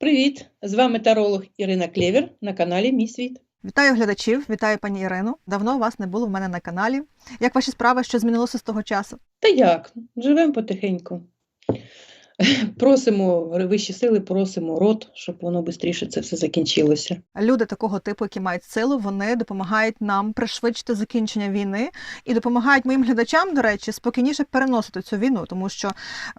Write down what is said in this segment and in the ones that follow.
Привіт! З вами таролог Ірина Клєвер на каналі Мій світ. Вітаю глядачів, вітаю пані Ірину. Давно вас не було в мене на каналі. Як ваші справи, що змінилося з того часу? Та як? Живемо потихеньку. Просимо вищі сили, просимо рот, щоб воно швидше це все закінчилося. Люди такого типу, які мають силу, вони допомагають нам пришвидшити закінчення війни і допомагають моїм глядачам, до речі, спокійніше переносити цю війну, тому що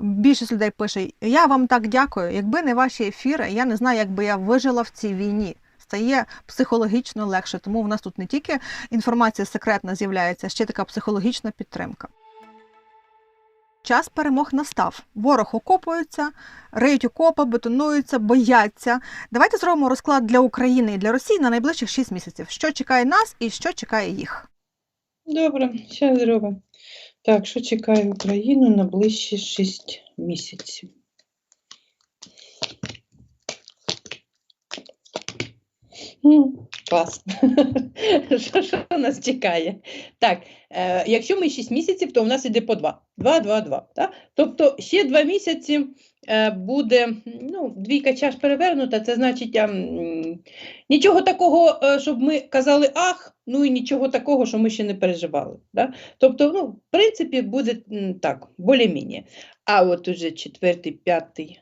більшість людей пише: Я вам так дякую. Якби не ваші ефіри, я не знаю, як би я вижила в цій війні. Стає психологічно легше, тому в нас тут не тільки інформація секретна з'являється, ще така психологічна підтримка. Час перемог настав. Ворог окопується, риють окопи, бетонуються, бояться. Давайте зробимо розклад для України і для Росії на найближчих 6 місяців. Що чекає нас і що чекає їх? Добре, зараз зробимо. Так, що чекає Україну на ближчі 6 місяців? М, Клас. Що, що нас чекає? Так, е, якщо ми 6 місяців, то у нас іде по 2. 2, 2, 2. Так? Тобто ще 2 місяці е, буде, ну, двійка чаш перевернута, це значить а, м, нічого такого, е, щоб ми казали ах, ну і нічого такого, що ми ще не переживали. Да? Тобто, ну, в принципі, буде м, так, більш-менш. А от уже четвертий, п'ятий,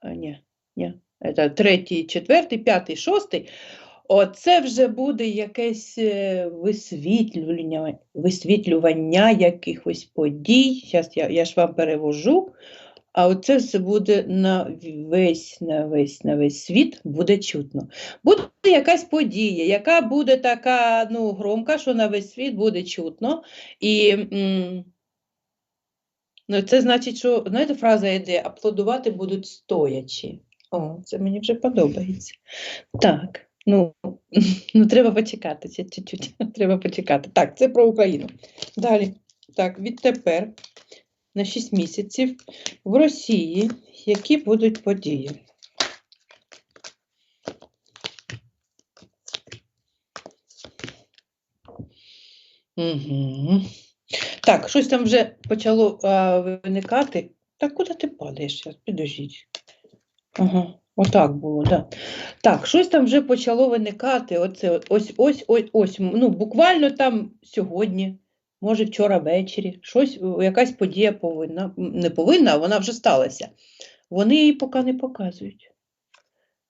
а, ні, ні, це третій, четвертий, п'ятий, шостий. Оце вже буде якесь е, висвітлювання, висвітлювання якихось подій. Зараз я, я ж вам перевожу. А оце все буде на весь, на весь, на весь світ буде чутно. Буде якась подія, яка буде така ну, громка, що на весь світ буде чутно. І ну, це значить, що, знаєте, фраза йде, аплодувати будуть стоячи. О, це мені вже подобається. Так, ну, ну треба почекати чуть-чуть. Треба почекати. Так, це про Україну. Далі. Так, відтепер на 6 місяців в Росії які будуть події? Угу. Так, щось там вже почало а, виникати. Так, куди ти падаєш? зараз? Підождіть. Ага, отак було, да. Так, щось там вже почало виникати. Оце, ось, ось, ось, ось. Ну, буквально там сьогодні, може, вчора ввечері, щось, якась подія повинна, не повинна, а вона вже сталася. Вони її поки не показують.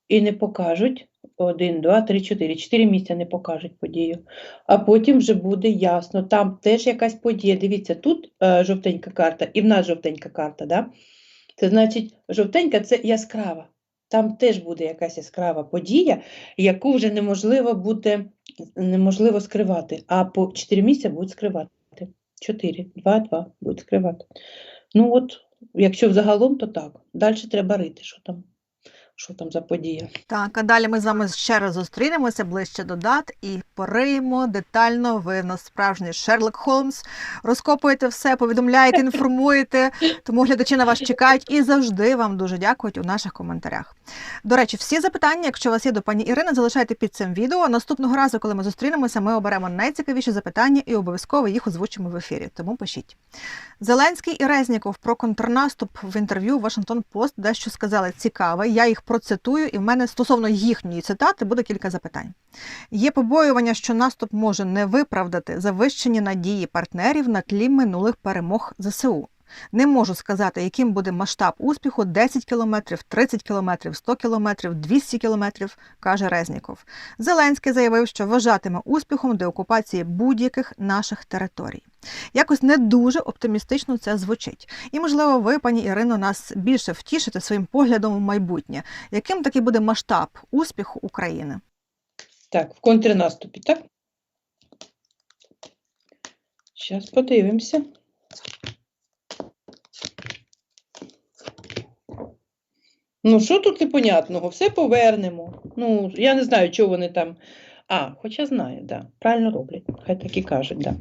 І не покажуть один, два, три, чотири. Чотири місяця не покажуть подію. А потім вже буде ясно. Там теж якась подія. Дивіться, тут е, жовтенька карта, і в нас жовтенька карта. Да? Це значить, жовтенька це яскрава. Там теж буде якась яскрава подія, яку вже неможливо буде неможливо скривати. А по 4 місяці будуть скривати. 4, 2, 2 будуть скривати. Ну от, якщо взагалом, то так. Далі треба рити, що там, що там за подія. Так, а далі ми з вами ще раз зустрінемося ближче до дат і пориємо детально. Ви в нас справжній Шерлок Холмс. Розкопуєте все, повідомляєте, інформуєте. Тому глядачі на вас чекають і завжди вам дуже дякують у наших коментарях. До речі, всі запитання, якщо у вас є до пані Ірини, залишайте під цим відео. Наступного разу, коли ми зустрінемося, ми оберемо найцікавіші запитання і обов'язково їх озвучимо в ефірі. Тому пишіть. Зеленський і Резніков про контрнаступ в інтерв'ю Вашингтон Пост дещо сказали цікаве. Я їх процитую, і в мене стосовно їхньої цитати буде кілька запитань. Є побоювання, що наступ може не виправдати завищені надії партнерів на тлі минулих перемог ЗСУ. Не можу сказати, яким буде масштаб успіху 10 кілометрів, 30 кілометрів, 100 кілометрів, 200 кілометрів, каже Резніков. Зеленський заявив, що вважатиме успіхом деокупації будь-яких наших територій. Якось не дуже оптимістично це звучить. І, можливо, ви, пані Ірино, нас більше втішите своїм поглядом в майбутнє. Яким таки буде масштаб успіху України? Так, в контрнаступі, так? Зараз подивимося. Ну, що тут непонятного? Все повернемо. Ну, я не знаю, чого вони там. А, хоча знаю, да. Правильно роблять. Хай так і кажуть, да.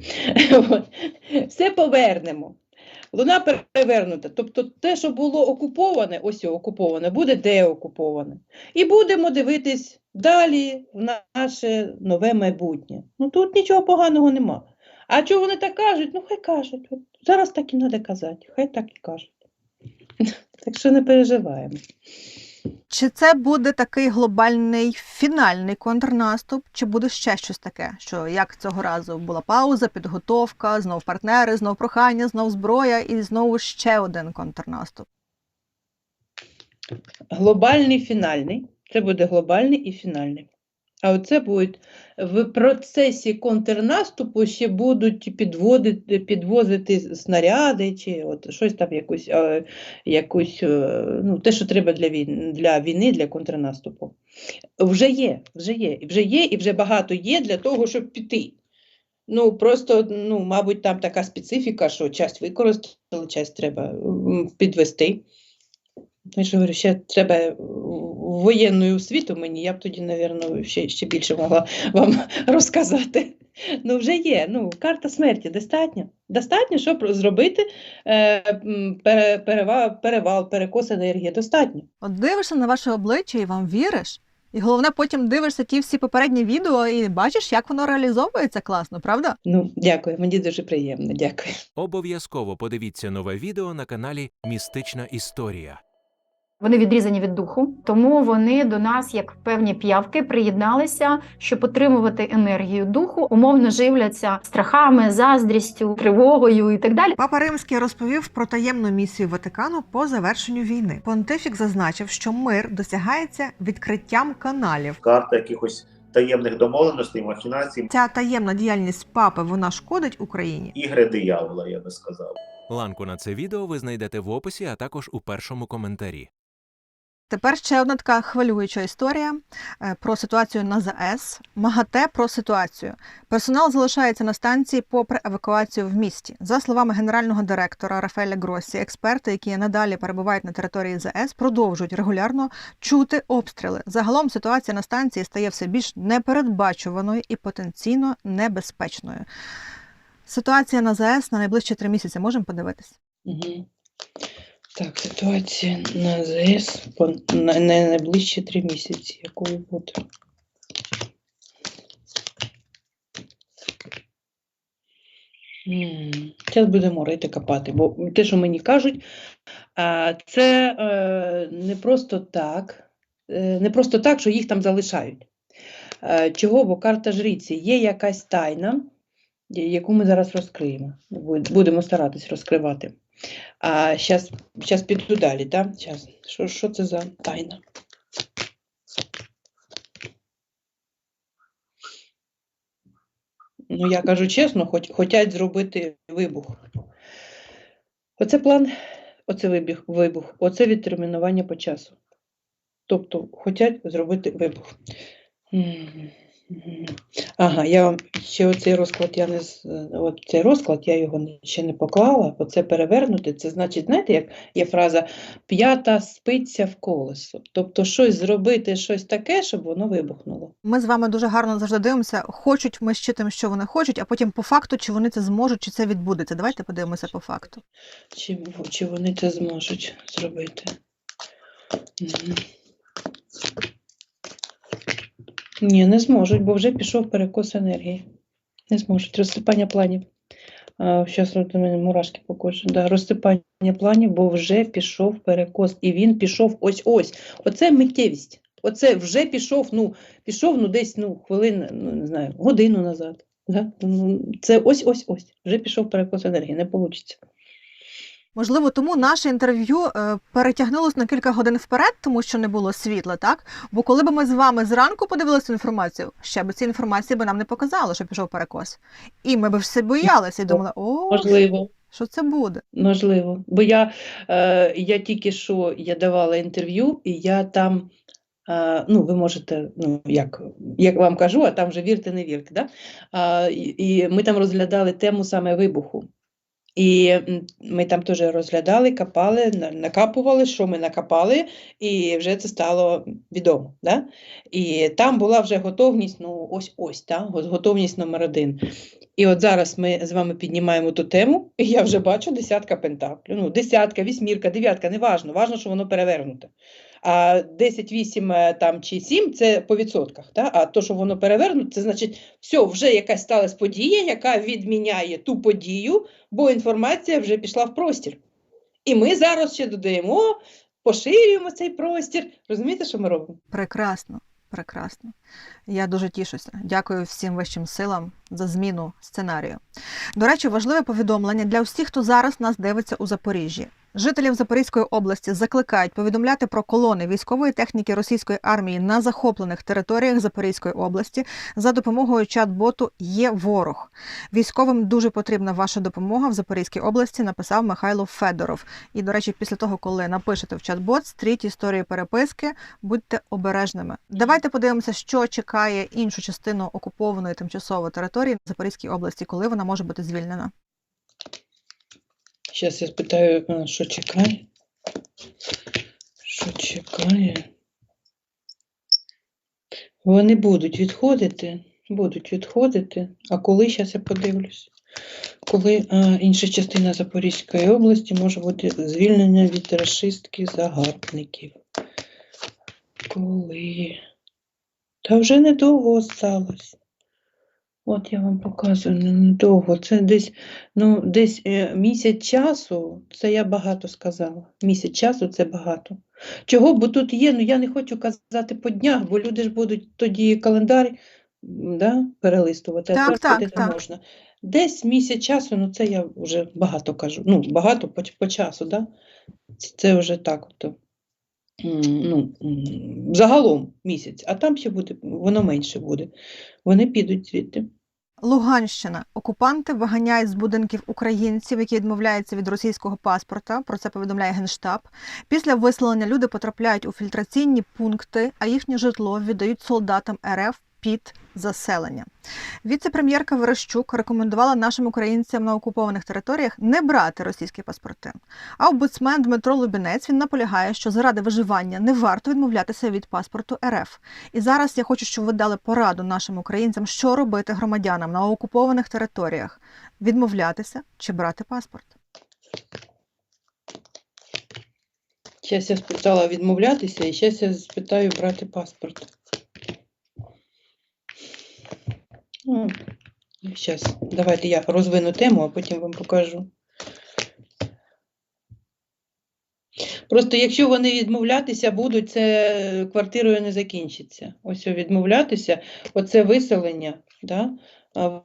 Все повернемо. Луна перевернута. Тобто те, що було окуповане, ось окуповане, буде деокуповане. І будемо дивитись далі в наше нове майбутнє. Ну тут нічого поганого нема. А чого вони так кажуть? Ну хай кажуть. От зараз так і треба казати. Хай так і кажуть. Так що не переживаємо. Чи це буде такий глобальний фінальний контрнаступ, чи буде ще щось таке? Що як цього разу була пауза, підготовка, знов партнери, знов прохання, знов зброя і знову ще один контрнаступ? Глобальний фінальний. Це буде глобальний і фінальний. А оце будуть в процесі контрнаступу ще будуть підводити, підвозити снаряди, чи от щось там якусь, е, якусь е, ну, те, що треба для війни, для війни, для контрнаступу. Вже є, вже є, вже є, і вже багато є для того, щоб піти. Ну, просто, ну, мабуть, там така специфіка, що часть використали, часть треба підвести. Я ж говорю, ще треба воєнною освіту мені, я б тоді, напевно, ще, ще більше могла вам розказати. Ну, вже є. Ну, карта смерті достатньо. Достатньо, щоб зробити е, пере, перевал, перевал, перекос енергії. Достатньо. От дивишся на ваше обличчя і вам віриш. І головне, потім дивишся ті всі попередні відео і бачиш, як воно реалізовується класно, правда? Ну, дякую, мені дуже приємно. Дякую. Обов'язково подивіться нове відео на каналі Містична Історія. Вони відрізані від духу, тому вони до нас, як певні п'явки, приєдналися, щоб отримувати енергію духу, умовно живляться страхами, заздрістю, тривогою і так далі. Папа Римський розповів про таємну місію Ватикану по завершенню війни. Понтифік зазначив, що мир досягається відкриттям каналів. карта якихось таємних домовленостей, махінацій, Ця таємна діяльність папи вона шкодить Україні. ігри диявола, я би сказав. Ланку на це відео ви знайдете в описі, а також у першому коментарі. Тепер ще одна така хвилююча історія е, про ситуацію на ЗАЕС. МАГАТЕ про ситуацію. Персонал залишається на станції попри евакуацію в місті. За словами генерального директора Рафаеля Гросі, експерти, які надалі перебувають на території ЗАЕС, продовжують регулярно чути обстріли. Загалом ситуація на станції стає все більш непередбачуваною і потенційно небезпечною. Ситуація на ЗАЕС на найближчі три місяці можемо подивитись. Угу. Так, ситуація на ЗС на, на найближчі три місяці, якою буде. Зараз будемо рити копати, бо те, що мені кажуть, це е, не просто так, е, не просто так, що їх там залишають. Е, Чого? Бо карта жриці є якась тайна, яку ми зараз розкриємо. Будемо старатись розкривати. А зараз щас піду далі, так? Щас. Що, що це за тайна? Ну, я кажу чесно, хоч, хотять зробити вибух. Оце план, оце вибух, вибух, оце відтермінування по часу. Тобто, хочуть зробити вибух. Ага, я вам ще оцей розклад, я не от цей розклад, я його ще не поклала. Оце перевернути. Це значить, знаєте, як є фраза п'ята спиться в колесо. Тобто щось зробити, щось таке, щоб воно вибухнуло. Ми з вами дуже гарно завжди дивимося. Хочуть ми щитим, що вони хочуть, а потім по факту, чи вони це зможуть, чи це відбудеться. Давайте подивимося по факту. Чи, чи вони це зможуть зробити? Мгм. Ні, не зможуть, бо вже пішов перекос енергії. Не зможуть. Розсипання планів. Зараз у мене мурашки покочу. Да, розсипання планів, бо вже пішов перекос. І він пішов ось-ось. Оце миттєвість. Оце вже пішов, ну, пішов ну, десь ну, хвилин, ну, не знаю, годину назад. Да? Ну, Це ось-ось-ось. Вже пішов перекос енергії, не вийде. Можливо, тому наше інтерв'ю е, перетягнулося на кілька годин вперед, тому що не було світла, так? Бо коли б ми з вами зранку подивилися інформацію, ще б ці інформації би нам не показало, що пішов перекос. І ми б все боялися і думали, о, Можливо. що це буде? Можливо, бо я, е, я тільки що я давала інтерв'ю, і я там, е, ну, ви можете, ну, як, як вам кажу, а там вже вірте, не вірте, да? і ми там розглядали тему саме вибуху. І ми там теж розглядали, копали, накапували, що ми накопали, і вже це стало відомо. Да? І там була вже готовність, ну ось ось, го- готовність номер один. І от зараз ми з вами піднімаємо ту тему, і я вже бачу десятка пентаклів. Ну, десятка, вісьмірка, дев'ятка, не важно, важно, що воно перевернуте. А 10, 8 е, там, чи 7 це по відсотках. Та? А то, що воно перевернуте, це значить, все, вже якась сталася подія, яка відміняє ту подію, бо інформація вже пішла в простір. І ми зараз ще додаємо поширюємо цей простір. Розумієте, що ми робимо? Прекрасно, прекрасно. Я дуже тішуся. Дякую всім вищим силам за зміну сценарію. До речі, важливе повідомлення для всіх, хто зараз нас дивиться у Запоріжжі. Жителів Запорізької області закликають повідомляти про колони військової техніки російської армії на захоплених територіях Запорізької області за допомогою чат-боту Є ворог. Військовим дуже потрібна ваша допомога в Запорізькій області. Написав Михайло Федоров. І, до речі, після того, коли напишете в чат-бот, стріть історії переписки, будьте обережними. Давайте подивимося, що чекає іншу частину окупованої тимчасово території в Запорізькій області, коли вона може бути звільнена. Зараз я спитаю, що чекає. Що чекає? Вони будуть відходити, будуть відходити. А коли, зараз я подивлюсь. Коли а, інша частина Запорізької області може бути звільнена від расистських загарбників. Коли? Та вже недовго осталось. От я вам показую, недовго. Це десь Ну, десь е, місяць часу, це я багато сказала. Місяць часу це багато. Чого? Бо тут є, ну я не хочу казати по днях, бо люди ж будуть тоді календар да, перелистувати, а Так, це так, не так. можна. Десь місяць часу, ну це я вже багато кажу. Ну, багато по, по часу, да? Це- вже так. От, ну, загалом місяць, а там ще буде, воно менше буде. Вони підуть звідти. Луганщина. Окупанти виганяють з будинків українців, які відмовляються від російського паспорта. Про це повідомляє Генштаб. Після виселення люди потрапляють у фільтраційні пункти, а їхнє житло віддають солдатам РФ під заселення. Віце-прем'єрка Верещук рекомендувала нашим українцям на окупованих територіях не брати російські паспорти. А омбудсмен Дмитро Лубінець він наполягає, що заради виживання не варто відмовлятися від паспорту РФ. І зараз я хочу, щоб ви дали пораду нашим українцям, що робити громадянам на окупованих територіях: відмовлятися чи брати паспорт. Зараз я спитала відмовлятися, і зараз я спитаю брати паспорт. Зараз, давайте я розвину тему, а потім вам покажу. Просто якщо вони відмовлятися будуть, це квартирою не закінчиться. Ось відмовлятися, оце виселення, да?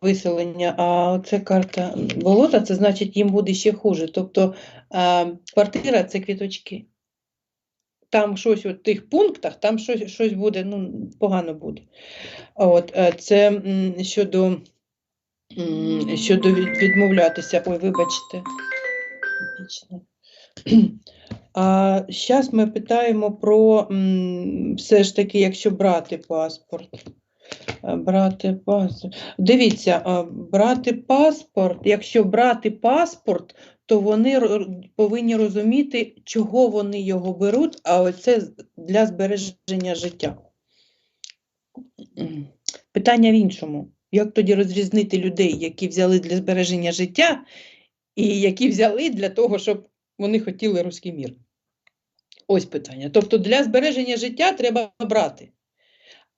виселення, а це карта болота, це значить їм буде ще хуже. Тобто квартира це квіточки. Там щось у тих пунктах, там щось, щось буде, ну, погано буде. От, е, це щодо, щодо відмовлятися. Ой, вибачте. А зараз ми питаємо про все ж таки, якщо брати паспорт. Е, Брати паспорт. Дивіться, е, брати паспорт, якщо брати паспорт, то вони повинні розуміти, чого вони його беруть, а оце для збереження життя. Питання в іншому. Як тоді розрізнити людей, які взяли для збереження життя, і які взяли для того, щоб вони хотіли руський мір? Ось питання. Тобто для збереження життя треба брати.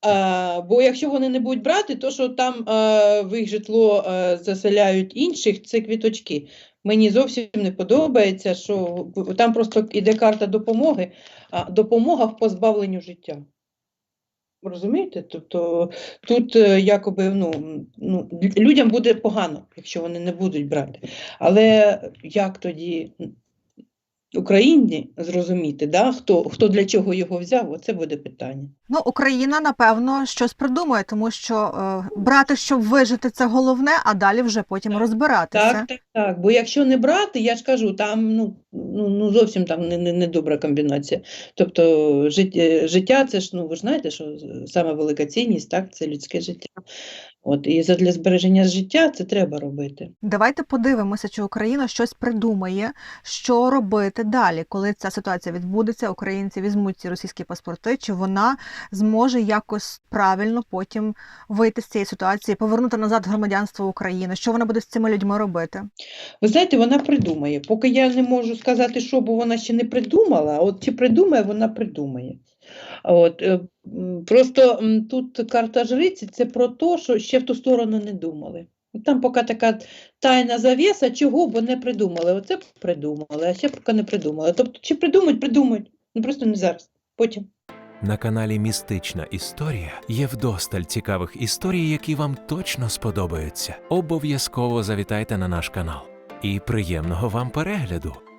А, бо якщо вони не будуть брати, то що там а, в їх житло а, заселяють інших, це квіточки. Мені зовсім не подобається, що там просто іде карта допомоги, а допомога в позбавленню життя. Розумієте? Тобто тут е, якоби ну, ну, людям буде погано, якщо вони не будуть брати. Але як тоді Україні зрозуміти, да, хто, хто для чого його взяв, оце буде питання. Ну, Україна, напевно, щось придумає, тому що е, брати, щоб вижити, це головне, а далі вже потім Так. розбиратися. Так, так, так. Бо якщо не брати, я ж кажу, там ну, ну, ну зовсім там не, не, не добра комбінація. Тобто життя, життя це ж, ну ви ж знаєте, що саме велика цінність, так, це людське життя. От, і задля збереження життя це треба робити. Давайте подивимося, чи Україна щось придумає, що робити далі, коли ця ситуація відбудеться. Українці візьмуть ці російські паспорти, чи вона зможе якось правильно потім вийти з цієї ситуації, повернути назад громадянство України. Що вона буде з цими людьми робити? Ви знаєте, вона придумає. Поки я не можу сказати, що, бо вона ще не придумала, от чи придумає, вона придумає. От, е, просто тут карта жриці це про те, що ще в ту сторону не думали. Там поки така тайна завіса, чого бо не придумали. Оце б придумали, а ще поки не придумали. Тобто, чи придумають, придумають. Ну просто не зараз. Потім. На каналі Містична Історія є вдосталь цікавих історій, які вам точно сподобаються. Обов'язково завітайте на наш канал. І приємного вам перегляду!